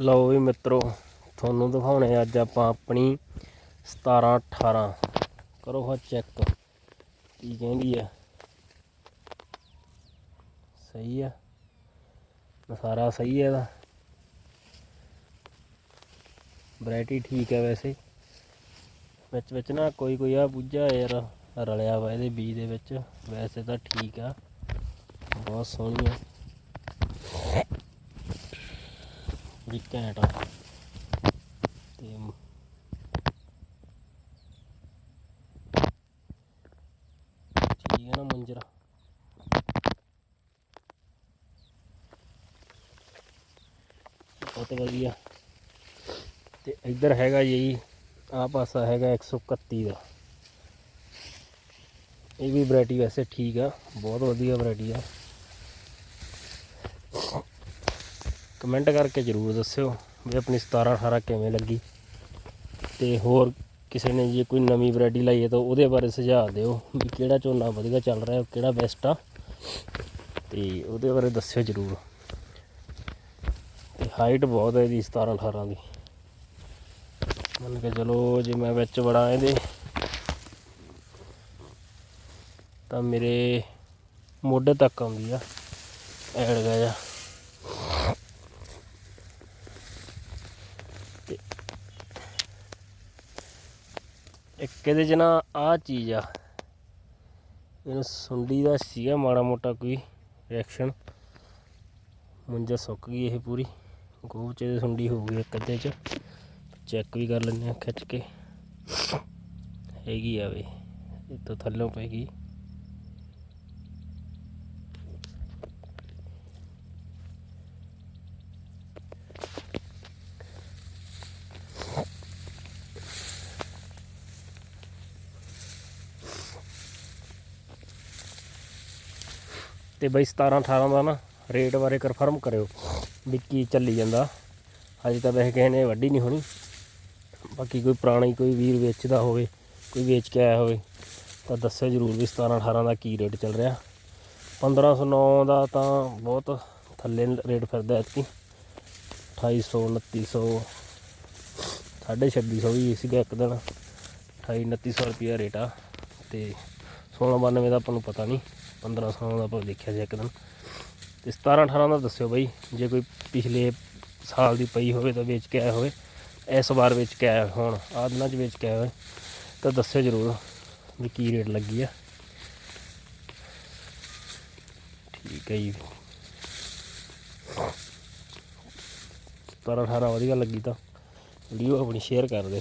ਲਓ ਵੀ ਮਿੱਤਰੋ, ਤੁਹਾਨੂੰ ਦਿਖਾਉਣੇ ਅੱਜ ਆਪਾਂ ਆਪਣੀ 17 18 ਕਰੋ ਹਾਂ ਚੈੱਕ ਕੀ ਕਹਿੰਦੀ ਆ। ਸਹੀ ਆ। ਸਾਰਾ ਸਹੀ ਹੈ ਇਹਦਾ। ਵੈਰਾਈਟੀ ਠੀਕ ਹੈ ਵੈਸੇ। ਵਿੱਚ ਵਿੱਚ ਨਾ ਕੋਈ ਕੋਈ ਆ ਬੁੱਝਾ ਯਾਰ, ਰਲਿਆ ਵਾ ਇਹਦੇ ਬੀਜ ਦੇ ਵਿੱਚ। ਵੈਸੇ ਤਾਂ ਠੀਕ ਆ। ਬਹੁਤ ਸੋਹਣੀ ਆ। ਬੜੀ ਘੈਂਟ ਆ ਤੇ ਠੀਕ ਹੈ ਨਾ ਮੰਜਰਾ। ਬਹੁਤ ਵਧੀਆ। ਤੇ ਇੱਧਰ ਹੈਗਾ ਜੀ ਆ ਪਾਸਾ ਹੈਗਾ 131 ਦਾ। ਇਹ ਵੀ ਵੈਰਾਈਟੀ ਵੈਸੇ ਠੀਕ ਆ, ਬਹੁਤ ਵਧੀਆ ਵੈਰਾਈਟੀ ਆ। ਕਮੈਂਟ ਕਰਕੇ ਜਰੂਰ ਦੱਸਿਓ ਵੀ ਆਪਣੀ 17 18 ਕਿਵੇਂ ਲੱਗੀ। ਤੇ ਹੋਰ ਕਿਸੇ ਨੇ ਜੇ ਕੋਈ ਨਵੀਂ ਵੈਰਾਈਟੀ ਲਾਈ ਹੈ ਤਾਂ ਉਹਦੇ ਬਾਰੇ ਸੁਝਾਅ ਦਿਓ ਵੀ ਕਿਹੜਾ ਝੋਨਾ ਵਧੀਆ ਚੱਲ ਰਿਹਾ, ਕਿਹੜਾ ਬੈਸਟ ਆ। ਤੇ ਉਹਦੇ ਬਾਰੇ ਦੱਸਿਓ ਜਰੂਰ। ਤੇ ਹਾਈਟ ਬਹੁਤ ਹੈ ਇਹਦੀ 17 18 ਦੀ। ਮੰਨ ਕੇ ਚਲੋ ਜੇ ਮੈਂ ਵਿੱਚ ਬੜਾ ਇਹਦੇ, ਤਾਂ ਮੇਰੇ ਮੋਢੇ ਤੱਕ ਆਉਂਦੀ ਆ, ਐੜ ਗਿਆ ਇੱਕ ਇਹਦੇ ਚ ਨਾ ਆ ਚੀਜ਼ ਆ। ਇਹਨੂੰ ਸੁੰਡੀ ਦਾ ਸੀਗਾ ਮਾੜਾ ਮੋਟਾ ਕੋਈ ਰਿਐਕਸ਼ਨ ਮੁੰਜਾ ਸੁੱਕ ਗਈ ਇਹ ਪੂਰੀ। ਗੋਬ ਚ ਇਹਦੇ ਸੁੰਡੀ ਹੋ ਗਈ ਇੱਕ ਅੱਧੇ ਚ। ਚੈੱਕ ਵੀ ਕਰ ਲੈਂਦੇ ਆ ਖਿੱਚ ਕੇ। ਹੈਗੀ ਆ ਵੇ ਇਹ ਤੋਂ ਥੱਲੋਂ ਗਈ। ਤੇ ਬਈ 17 18 ਦਾ ਨਾ ਰੇਟ ਬਾਰੇ ਕਨਫਰਮ ਕਰਿਓ ਵੀ ਕੀ ਚੱਲੀ ਜਾਂਦਾ। ਹਜੇ ਤਾਂ ਵੈਸੇ ਕਿਸੇ ਨੇ ਵੱਡੀ ਨਹੀਂ ਹੋਣੀ। ਬਾਕੀ ਕੋਈ ਪੁਰਾਣੀ ਕੋਈ ਵੀਰ ਵੇਚਦਾ ਹੋਵੇ, ਕੋਈ ਵੇਚ ਕੇ ਆਇਆ ਹੋਵੇ, ਤਾਂ ਦੱਸਿਓ ਜਰੂਰ ਵੀ 17 18 ਦਾ ਕੀ ਰੇਟ ਚੱਲ ਰਿਹਾ। 1509 ਦਾ ਤਾਂ ਬਹੁਤ ਥੱਲੇ ਰੇਟ ਫਿਰਦਾ ਐਤਕੀ। 2800 2900 2600 ਵੀ ਸੀਗਾ ਇੱਕ ਦਿਨ। 28 2900 ਰੁਪਿਆ ਰੇਟ ਆ ਤੇ 1692 ਦਾ ਆਪਾਂ ਨੂੰ ਪਤਾ ਨਹੀਂ। 1500 ਦਾ ਆਪਾਂ ਦੇਖਿਆ ਸੀ ਇੱਕ ਦਿਨ ਤੇ 17 18 ਦਾ ਦੱਸਿਓ ਬਈ, ਜੇ ਕੋਈ ਪਿਛਲੇ ਸਾਲ ਦੀ ਪਈ ਹੋਵੇ ਤਾਂ ਵੇਚ ਕੇ ਆਇਆ ਹੋਵੇ। ਇਸ ਵਾਰ ਵੇਚ ਕੇ ਆਇਆ, ਹੁਣ ਆਹ ਦਿਨਾਂ 'ਚ ਵੇਚ ਕੇ ਆਇਆ ਹੋਵੇ। ਤਾਂ ਦੱਸਿਓ ਜ਼ਰੂਰ ਵੀ ਕੀ ਰੇਟ ਲੱਗੀ ਆ। ਠੀਕ ਹੈ ਜੀ। 17 18 ਵਧੀਆ ਲੱਗੀ ਤਾਂ ਵੀਡੀਓ ਆਪਣੀ ਸ਼ੇਅਰ ਕਰ ਦਿਓ।